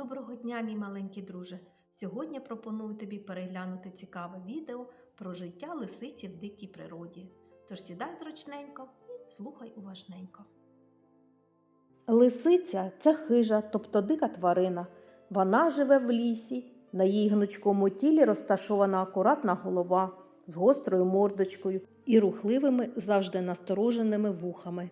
Доброго дня, мій маленький друже! Сьогодні пропоную тобі переглянути цікаве відео про життя лисиці в дикій природі. Тож сідай зручненько і слухай уважненько. Лисиця це хижа, тобто дика тварина. Вона живе в лісі. На її гнучкому тілі розташована акуратна голова з гострою мордочкою і рухливими, завжди настороженими вухами.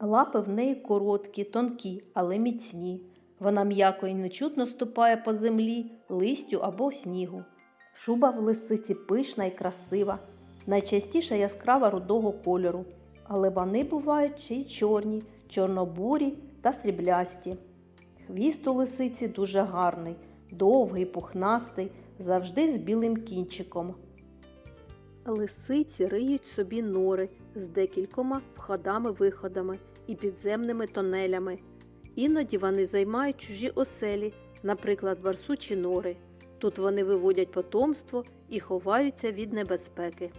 Лапи в неї короткі, тонкі, але міцні. Вона м'яко і нечутно ступає по землі, листю або снігу. Шуба в лисиці пишна і красива, найчастіше яскрава рудого кольору, але вони бувають ще й чорні, чорнобурі та сріблясті. Хвіст у лисиці дуже гарний, довгий, пухнастий, завжди з білим кінчиком. Лисиці риють собі нори з декількома входами-виходами і підземними тонелями. Іноді вони займають чужі оселі, наприклад, барсучі нори. Тут вони виводять потомство і ховаються від небезпеки.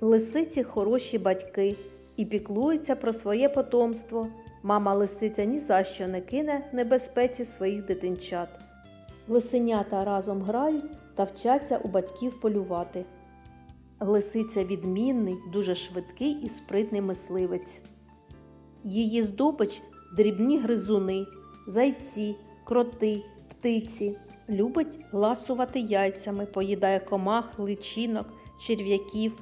Лисиці хороші батьки і піклуються про своє потомство. Мама лисиця ні за що не кине небезпеці своїх дитинчат. Лисенята разом грають та вчаться у батьків полювати. Лисиця відмінний, дуже швидкий і спритний мисливець. Її здобич дрібні гризуни, зайці, кроти, птиці. Любить ласувати яйцями, поїдає комах, личинок, черв'яків,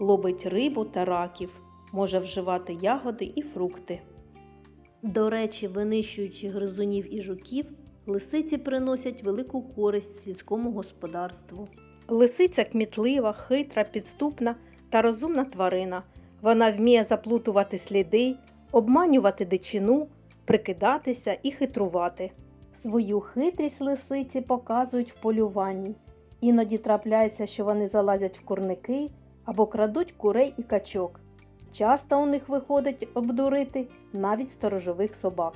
ловить рибу та раків, може вживати ягоди і фрукти. До речі, винищуючи гризунів і жуків, лисиці приносять велику користь сільському господарству. Лисиця кмітлива, хитра, підступна та розумна тварина. Вона вміє заплутувати сліди, обманювати дичину, прикидатися і хитрувати. Свою хитрість лисиці показують в полюванні. Іноді трапляється, що вони залазять в курники або крадуть курей і качок. Часто у них виходить обдурити навіть сторожових собак.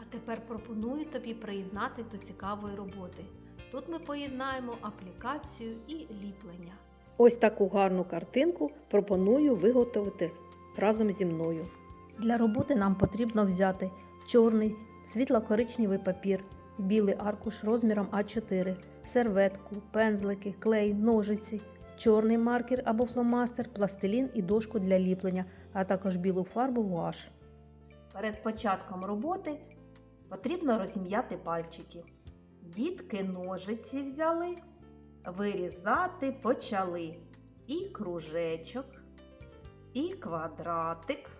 А тепер пропоную тобі приєднатись до цікавої роботи. Тут ми поєднаємо аплікацію і ліплення. Ось таку гарну картинку пропоную виготовити разом зі мною. Для роботи нам потрібно взяти чорний світло-коричневий папір, білий аркуш розміром А4, серветку, пензлики, клей, ножиці, чорний маркер або фломастер, пластилін і дошку для ліплення, а також білу фарбу гуаш. Перед початком роботи потрібно розім'яти пальчики. Дітки ножиці взяли, вирізати почали і кружечок, і квадратик,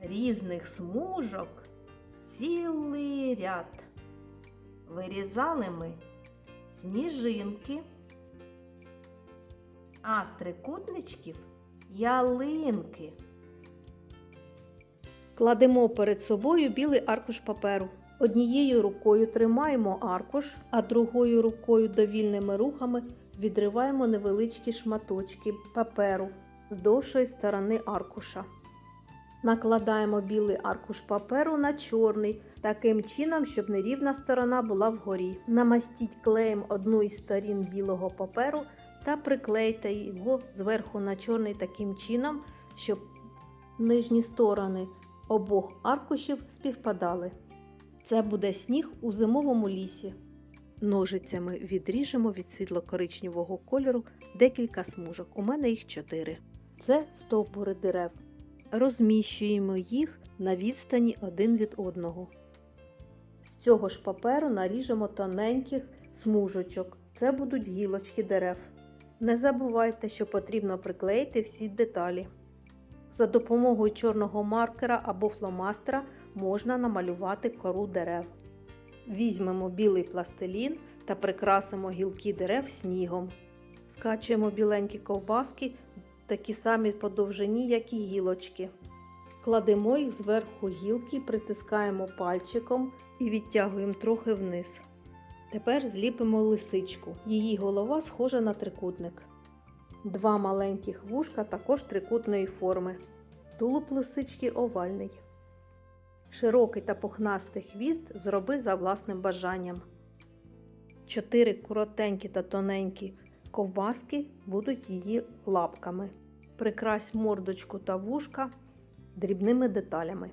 різних смужок, цілий ряд. Вирізали ми сніжинки, а з трикутничків ялинки. Кладемо перед собою білий аркуш паперу. Однією рукою тримаємо аркуш, а другою рукою довільними рухами відриваємо невеличкі шматочки паперу з довшої сторони аркуша. Накладаємо білий аркуш паперу на чорний, таким чином, щоб нерівна сторона була вгорі. Намастіть клеєм одну із сторін білого паперу та приклейте його зверху на чорний таким чином, щоб нижні сторони обох аркушів співпадали. Це буде сніг у зимовому лісі. Ножицями відріжемо від світло-коричневого кольору декілька смужок. У мене їх чотири. Це стовбури дерев. Розміщуємо їх на відстані один від одного. З цього ж паперу наріжемо тоненьких смужочок. Це будуть гілочки дерев. Не забувайте, що потрібно приклеїти всі деталі. За допомогою чорного маркера або фломастера можна намалювати кору дерев. Візьмемо білий пластилін та прикрасимо гілки дерев снігом. Скачуємо біленькі ковбаски, такі самі по довжині, як і гілочки. Кладемо їх зверху гілки, притискаємо пальчиком і відтягуємо трохи вниз. Тепер зліпимо лисичку. Її голова схожа на трикутник. Два маленьких вушка також трикутної форми. Тулуб лисички овальний. Широкий та пухнастий хвіст зроби за власним бажанням. Чотири коротенькі та тоненькі ковбаски будуть її лапками. Прикрась мордочку та вушка дрібними деталями.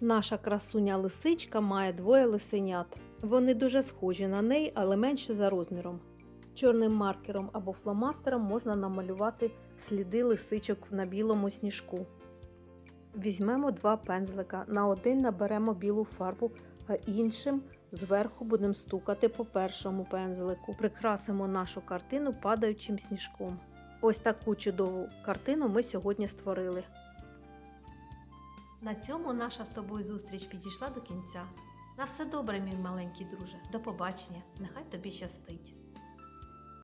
Наша красуня лисичка має двоє лисенят. Вони дуже схожі на неї, але менше за розміром. Чорним маркером або фломастером можна намалювати сліди лисичок на білому сніжку. Візьмемо два пензлика. На один наберемо білу фарбу, а іншим зверху будемо стукати по першому пензлику. Прикрасимо нашу картину падаючим сніжком. Ось таку чудову картину ми сьогодні створили. На цьому наша з тобою зустріч підійшла до кінця. На все добре, мій маленький друже. До побачення. Нехай тобі щастить.